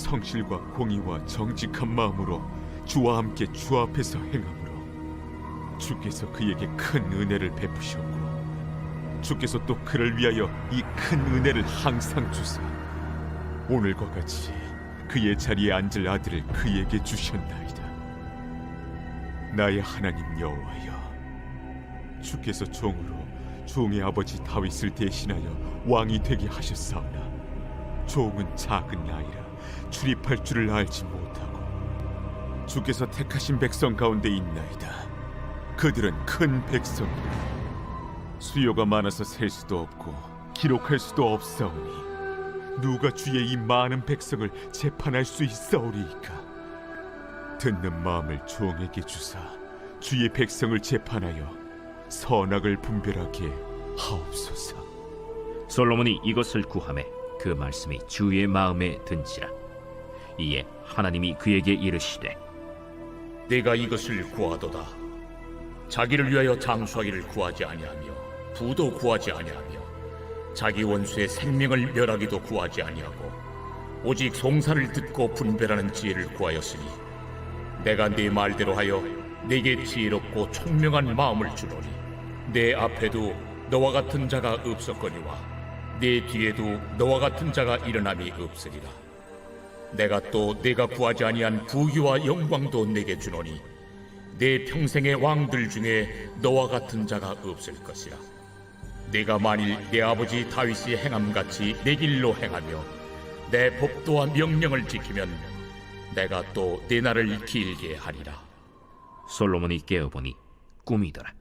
성실과 공의와 정직한 마음으로 주와 함께 주 앞에서 행함으로 주께서 그에게 큰 은혜를 베푸셨고 주께서 또 그를 위하여 이 큰 은혜를 항상 주사 오늘과 같이 그의 자리에 앉을 아들을 그에게 주셨나이다. 나의 하나님 여호와여 주께서 종으로 종의 아버지 다윗을 대신하여 왕이 되게 하셨사오나 종은 작은 나이라 출입할 줄을 알지 못하고 주께서 택하신 백성 가운데 있나이다. 그들은 큰 백성이라. 수요가 많아서 셀 수도 없고 기록할 수도 없사오니 누가 주의 이 많은 백성을 재판할 수 있사오리이까? 듣는 마음을 종에게 주사 주의 백성을 재판하여 선악을 분별하게 하옵소서. 솔로몬이 이것을 구하매 그 말씀이 주의 마음에 든지라. 이에 하나님이 그에게 이르시되 네가 이것을 구하도다. 자기를 위하여 장수하기를 구하지 아니하며 부도 구하지 아니하며 자기 원수의 생명을 멸하기도 구하지 아니하고 오직 송사를 듣고 분별하는 지혜를 구하였으니 내가 네 말대로 하여 네게 지혜롭고 총명한 마음을 주노니 내 앞에도 너와 같은 자가 없었거니와 내 뒤에도 너와 같은 자가 일어남이 없으리라. 내가 또 내가 구하지 아니한 부귀와 영광도 내게 주노니 내 평생의 왕들 중에 너와 같은 자가 없을 것이라. 내가 만일 내 아버지 다윗이 행함같이 내 길로 행하며 내 법도와 명령을 지키면 내가 또 내 날을 길게 하리라. 솔로몬이 깨어보니 꿈이더라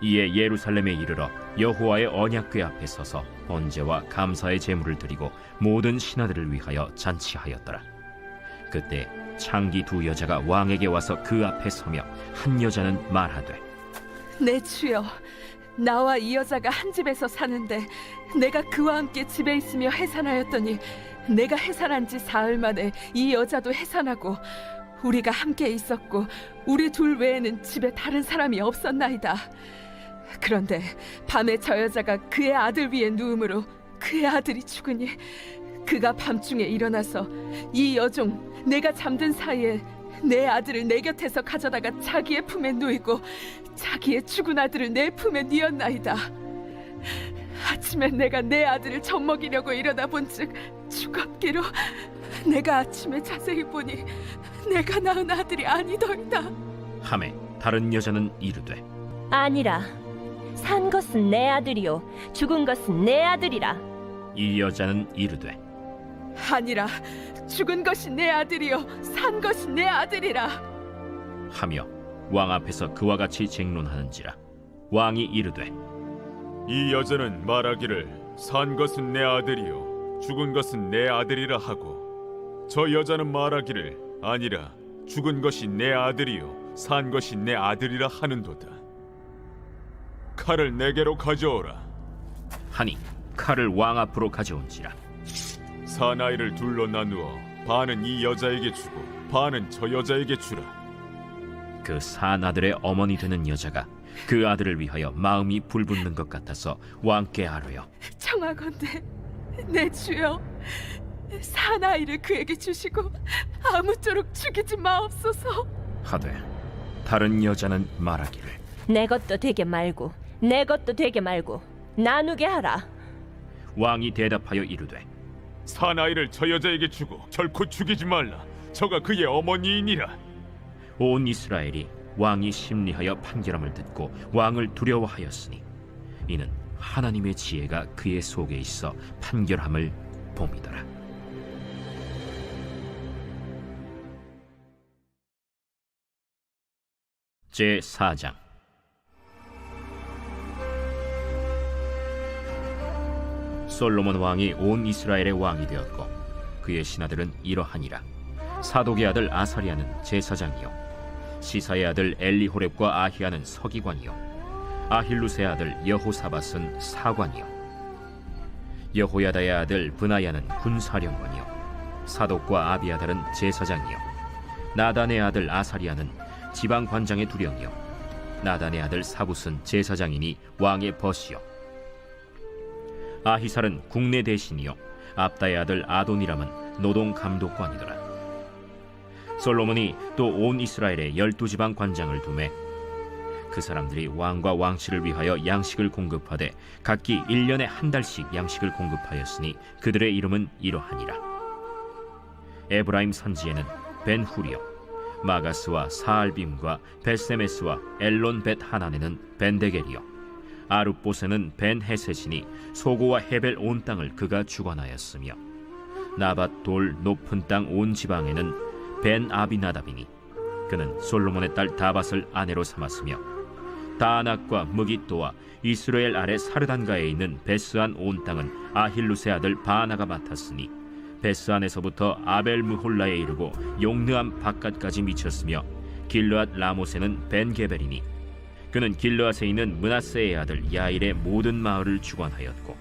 이에 예루살렘에 이르러 여호와의 언약궤 앞에 서서 번제와 감사의 제물을 드리고 모든 신하들을 위하여 잔치하였더라 그때 창기 두 여자가 왕에게 와서 그 앞에 서며 한 여자는 말하되 내 주여, 나와 이 여자가 한 집에서 사는데 내가 그와 함께 집에 있으며 해산하였더니 내가 해산한 지 사흘 만에 이 여자도 해산하고 우리가 함께 있었고 우리 둘 외에는 집에 다른 사람이 없었나이다. 그런데 밤에 저 여자가 그의 아들 위에 누움으로 그의 아들이 죽으니 그가 밤중에 일어나서 이 여종 내가 잠든 사이에 내 아들을 내 곁에서 가져다가 자기의 품에 누이고 자기의 죽은 아들을 내 품에 뉘었나이다. 아침에 내가 내 아들을 젖먹이려고 일어나 본즉 죽었기로 내가 아침에 자세히 보니 내가 낳은 아들이 아니더이다. 함에 다른 여자는 이르되 아니라 산 것은 내 아들이요 죽은 것은 내 아들이라 이 여자는 이르되 아니라 죽은 것이 내 아들이요 산 것이 내 아들이라. 하며 왕 앞에서 그와 같이 쟁론하는지라 왕이 이르되 이 여자는 말하기를 산 것은 내 아들이요 죽은 것은 내 아들이라 하고 저 여자는 말하기를 아니라 죽은 것이 내 아들이요 산 것이 내 아들이라 하는도다. 칼을 내게로 가져오라. 하니 칼을 왕 앞으로 가져온지라 사나이를 둘로 나누어 반은 이 여자에게 주고 반은 저 여자에게 주라. 그 사나들의 어머니 되는 여자가 그 아들을 위하여 마음이 불붙는 것 같아서 왕께 아뢰어 청하건대 내 주여 사나이를 그에게 주시고 아무쪼록 죽이지 마옵소서. 하되 다른 여자는 말하기를 내 것도 되게 말고 내 것도 되게 말고 나누게 하라 왕이 대답하여 이르되 사나이를 저 여자에게 주고 결코 죽이지 말라. 저가 그의 어머니이니라. 온 이스라엘이 왕이 심리하여 판결함을 듣고 왕을 두려워하였으니 이는 하나님의 지혜가 그의 속에 있어 판결함을 봄이더라. 제 4장 솔로몬 왕이 온 이스라엘의 왕이 되었고 그의 신하들은 이러하니라. 사독의 아들 아사리아는 제사장이요. 시사의 아들 엘리호렙과 아히야는 서기관이요. 아힐루스의 아들 여호사밧은 사관이요. 여호야다의 아들 브나야는 군사령관이요. 사독과 아비아달은 제사장이요. 나단의 아들 아사리아는 지방 관장의 두령이요. 나단의 아들 사붓은 제사장이니 왕의 벗이요 아히살은 국내 대신이요. 압다의 아들 아도니람은 노동 감독관이더라. 솔로몬이 또 온 이스라엘에 열두 지방 관장을 두매 그 사람들이 왕과 왕실을 위하여 양식을 공급하되 각기 일년에한 달씩 양식을 공급하였으니 그들의 이름은 이러하니라. 에브라임 산지에는 벤후리요 마가스와 사알빔과 베세메스와 엘론 벳 하난에는 벤데겔이요 아룹보세는 벤 헤셋이니 소고와 헤벨 온 땅을 그가 주관하였으며 나밧 돌 높은 땅 온 지방에는 벤 아비나답이니 그는 솔로몬의 딸 다밧을 아내로 삼았으며 다낙과 무기또와 이스라엘 아래 사르단가에 있는 베스안 온 땅은 아힐루스의 아들 바나가 맡았으니 베스안에서부터 아벨 무홀라에 이르고 용느암 바깥까지 미쳤으며 길르앗 라모세는 벤 게벨이니 그는 길르앗에 있는 문하세의 아들 야일의 모든 마을을 주관하였고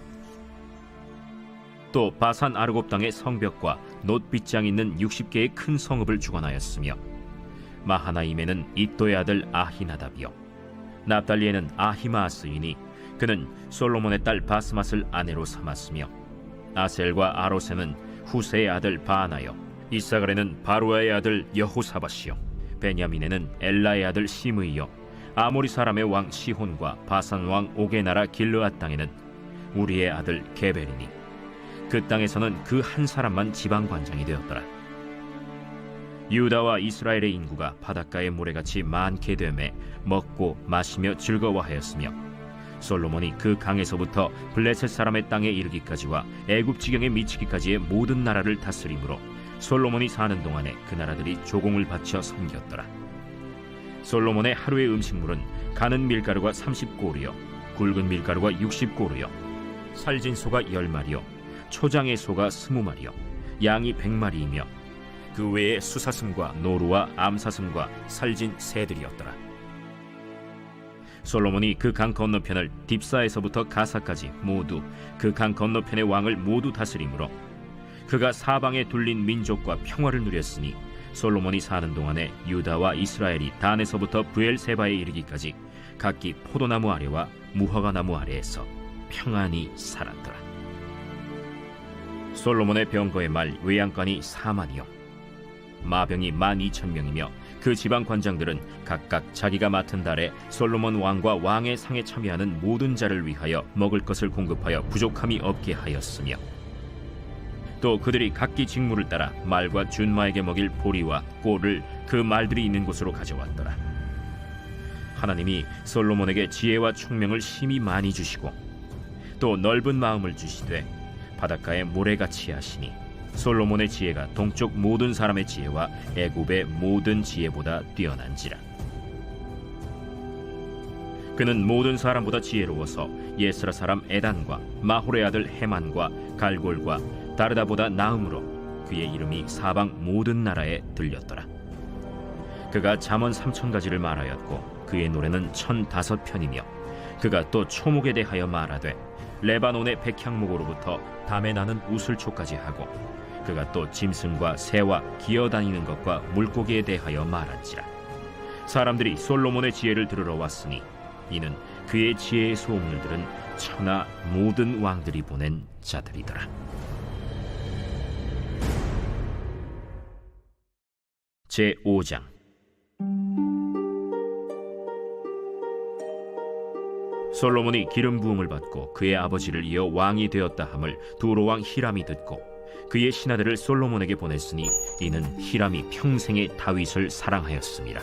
또 바산 아르곱 땅의 성벽과 놋빗장 있는 60개의 큰 성읍을 주관하였으며 마하나임에는 이또의 아들 아히나답이요 납달리에는 아히마아스이니 그는 솔로몬의 딸 바스맛을 아내로 삼았으며 아셀과 아로세는 후세의 아들 바하나요 이사갈에는 바루아의 아들 여호사밧이요 베냐민에는 엘라의 아들 시므이요 아모리 사람의 왕 시혼과 바산 왕 오게 나라 길르앗 땅에는 우리의 아들 게벨이니 그 땅에서는 그 한 사람만 지방 관장이 되었더라. 유다와 이스라엘의 인구가 바닷가의 모래같이 많게 되매 먹고 마시며 즐거워하였으며 솔로몬이 그 강에서부터 블레셋 사람의 땅에 이르기까지와 애굽 지경에 미치기까지의 모든 나라를 다스림으로 솔로몬이 사는 동안에 그 나라들이 조공을 바쳐 섬겼더라. 솔로몬의 하루의 음식물은 가는 밀가루가 30고르요 굵은 밀가루가 60고르요 살진 소가 10마리요 초장의 소가 20마리요 양이 100마리이며 그 외에 수사슴과 노루와 암사슴과 살진 새들이었더라. 솔로몬이 그 강 건너편을 딥사에서부터 가사까지 모두 그 강 건너편의 왕을 모두 다스림으로 그가 사방에 둘린 민족과 평화를 누렸으니 솔로몬이 사는 동안에 유다와 이스라엘이 단에서부터 부엘세바에 이르기까지 각기 포도나무 아래와 무화과 나무 아래에서 평안히 살았더라. 솔로몬의 병거의 말 외양간이 4만이요 마병이 1만 2천 명이며 그 지방 관장들은 각각 자기가 맡은 달에 솔로몬 왕과 왕의 상에 참여하는 모든 자를 위하여 먹을 것을 공급하여 부족함이 없게 하였으며 또 그들이 각기 직무를 따라 말과 준마에게 먹일 보리와 꼴을 그 말들이 있는 곳으로 가져왔더라. 하나님이 솔로몬에게 지혜와 총명을 심히 많이 주시고 또 넓은 마음을 주시되 바닷가에 모래같이 하시니 솔로몬의 지혜가 동쪽 모든 사람의 지혜와 애굽의 모든 지혜보다 뛰어난지라. 그는 모든 사람보다 지혜로워서 예스라 사람 에단과 마홀의 아들 헤만과 갈골과 다르다보다 나음으로 그의 이름이 사방 모든 나라에 들렸더라. 그가 잠언 삼천 가지를 말하였고 그의 노래는 천 다섯 편이며 그가 또 초목에 대하여 말하되 레바논의 백향목으로부터 담에 나는 우슬초까지 하고 그가 또 짐승과 새와 기어다니는 것과 물고기에 대하여 말한지라 사람들이 솔로몬의 지혜를 들으러 왔으니 이는 그의 지혜의 소문을 들은 천하 모든 왕들이 보낸 자들이더라. 제 5장 솔로몬이 기름 부음을 받고 그의 아버지를 이어 왕이 되었다 함을 두로 왕 히람이 듣고 그의 신하들을 솔로몬에게 보냈으니 이는 히람이 평생에 다윗을 사랑하였습니다.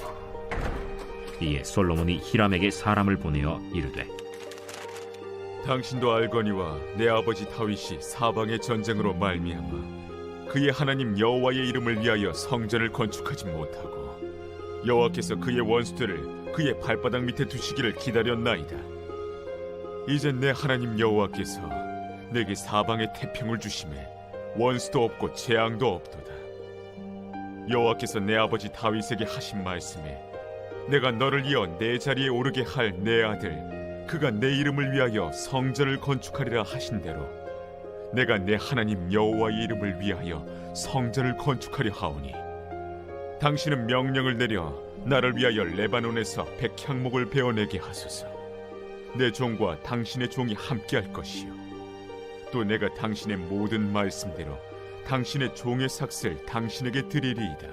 이에 솔로몬이 히람에게 사람을 보내어 이르되 당신도 알거니와 내 아버지 다윗이 사방의 전쟁으로 말미암아 그의 하나님 여호와의 이름을 위하여 성전을 건축하지 못하고 여호와께서 그의 원수들을 그의 발바닥 밑에 두시기를 기다렸나이다. 이제 내 하나님 여호와께서 내게 사방의 태평을 주심에 원수도 없고 재앙도 없도다. 여호와께서 내 아버지 다윗에게 하신 말씀에 내가 너를 이어 내 자리에 오르게 할 내 아들 그가 내 이름을 위하여 성전을 건축하리라 하신 대로 내가 내 하나님 여호와의 이름을 위하여 성전을 건축하려 하오니 당신은 명령을 내려 나를 위하여 레바논에서 백향목을 베어내게 하소서. 내 종과 당신의 종이 함께할 것이요. 또 내가 당신의 모든 말씀대로 당신의 종의 삭슬 당신에게 드리리이다.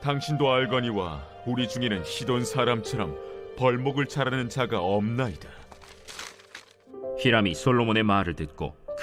당신도 알거니와 우리 중에는 시돈 사람처럼 벌목을 자라는 자가 없나이다. 히람이 솔로몬의 말을 듣고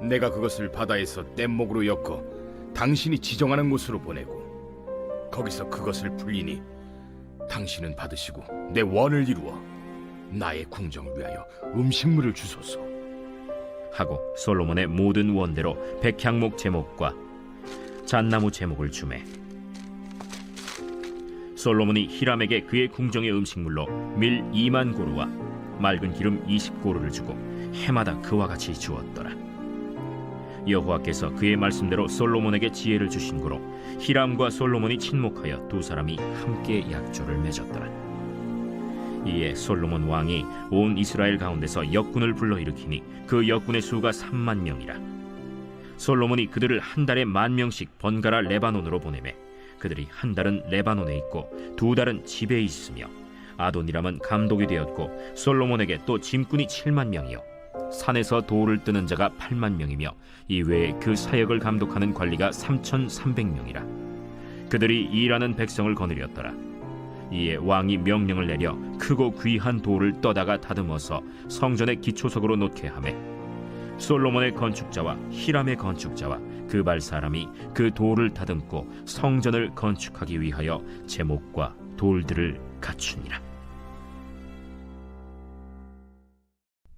내가 그것을 바다에서 뗏목으로 엮어 당신이 지정하는 곳으로 보내고 거기서 그것을 불리니 당신은 받으시고 내 원을 이루어 나의 궁정을 위하여 음식물을 주소서. 하고 솔로몬의 모든 원대로 백향목 제목과 잣나무 제목을 주매. 솔로몬이 히람에게 그의 궁정의 음식물로 밀 2만 고루와 맑은 기름 20고루를 주고 해마다 그와 같이 주었더라 여호와께서 그의 말씀대로 솔로몬에게 지혜를 주신 고로 히람과 솔로몬이 친목하여 두 사람이 함께 약조를 맺었더라. 이에 솔로몬 왕이 온 이스라엘 가운데서 역군을 불러일으키니 그 역군의 수가 3만 명이라. 솔로몬이 그들을 한 달에 만 명씩 번갈아 레바논으로 보내매 그들이 한 달은 레바논에 있고 두 달은 집에 있으며 아도니람은 감독이 되었고 솔로몬에게 또 짐꾼이 7만 명이요 산에서 돌을 뜨는 자가 8만 명이며 이외에 그 사역을 감독하는 관리가 3,300명이라 그들이 일하는 백성을 거느렸더라 이에 왕이 명령을 내려 크고 귀한 돌을 떠다가 다듬어서 성전의 기초석으로 놓게 하매 솔로몬의 건축자와 히람의 건축자와 그발 사람이 그 돌을 다듬고 성전을 건축하기 위하여 제목과 돌들을 갖추니라.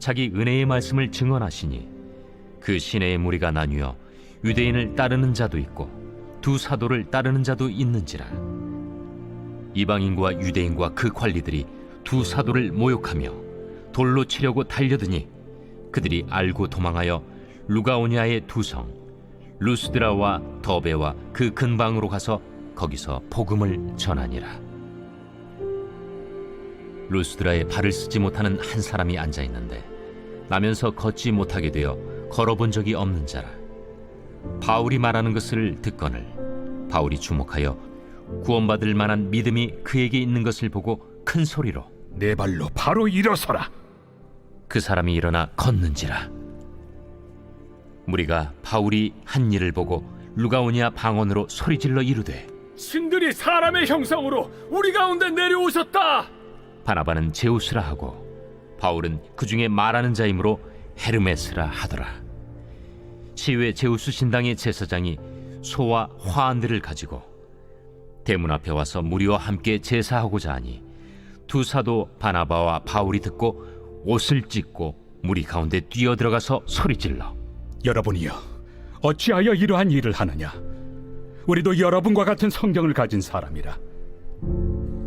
자기 은혜의 말씀을 증언하시니 그 시내의 무리가 나뉘어 유대인을 따르는 자도 있고 두 사도를 따르는 자도 있는지라. 이방인과 유대인과 그 관리들이 두 사도를 모욕하며 돌로 치려고 달려드니 그들이 알고 도망하여 루가오니아의 두성 루스드라와 더베와 그 근방으로 가서 거기서 복음을 전하니라 루스드라에 발을 쓰지 못하는 한 사람이 앉아 있는데 나면서 걷지 못하게 되어 걸어본 적이 없는 자라 바울이 말하는 것을 듣거늘 바울이 주목하여 구원받을 만한 믿음이 그에게 있는 것을 보고 큰 소리로 내 발로 바로 일어서라. 그 사람이 일어나 걷는지라 무리가 바울이 한 일을 보고 루가오니아 방언으로 소리질러 이르되 신들이 사람의 형상으로 우리 가운데 내려오셨다. 바나바는 제우스라 하고 바울은 그 중에 말하는 자이므로 헤르메스라 하더라 시외 제우스 신당의 제사장이 소와 화환들을 가지고 대문 앞에 와서 무리와 함께 제사하고자 하니 두 사도 바나바와 바울이 듣고 옷을 찢고 무리 가운데 뛰어 들어가서 소리질러 여러분이여 어찌하여 이러한 일을 하느냐 우리도 여러분과 같은 성경을 가진 사람이라.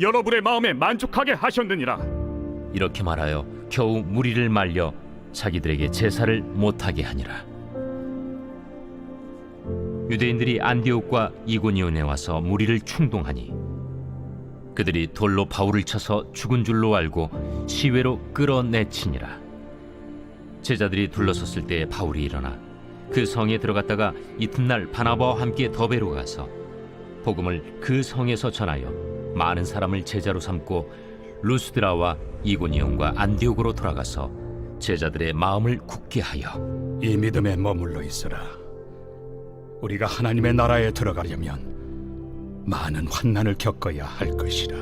여러분의 마음에 만족하게 하셨느니라 이렇게 말하여 겨우 무리를 말려 자기들에게 제사를 못하게 하니라. 유대인들이 안디옥과 이고니온에 와서 무리를 충동하니 그들이 돌로 바울을 쳐서 죽은 줄로 알고 시외로 끌어내치니라. 제자들이 둘러섰을 때 바울이 일어나 그 성에 들어갔다가 이튿날 바나바와 함께 더베로 가서 복음을 그 성에서 전하여 많은 사람을 제자로 삼고 루스드라와 이고니온과 안디옥으로 돌아가서 제자들의 마음을 굳게 하여 이 믿음에 머물러 있으라. 우리가 하나님의 나라에 들어가려면 많은 환난을 겪어야 할 것이라.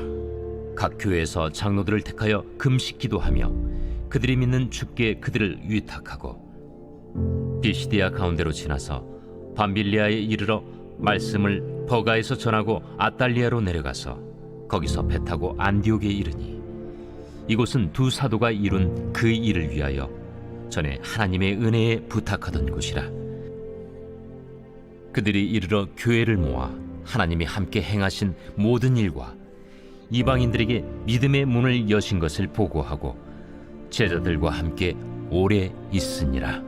각 교회에서 장로들을 택하여 금식 기도하며 그들이 믿는 주께 그들을 위탁하고 비시디아 가운데로 지나서 밤빌리아에 이르러 말씀을 버가에서 전하고 아달리아로 내려가서 거기서 배 타고 안디옥에 이르니 이곳은 두 사도가 이룬 그 일을 위하여 전에 하나님의 은혜에 부탁하던 곳이라 그들이 이르러 교회를 모아 하나님이 함께 행하신 모든 일과 이방인들에게 믿음의 문을 여신 것을 보고하고 제자들과 함께 오래 있으니라.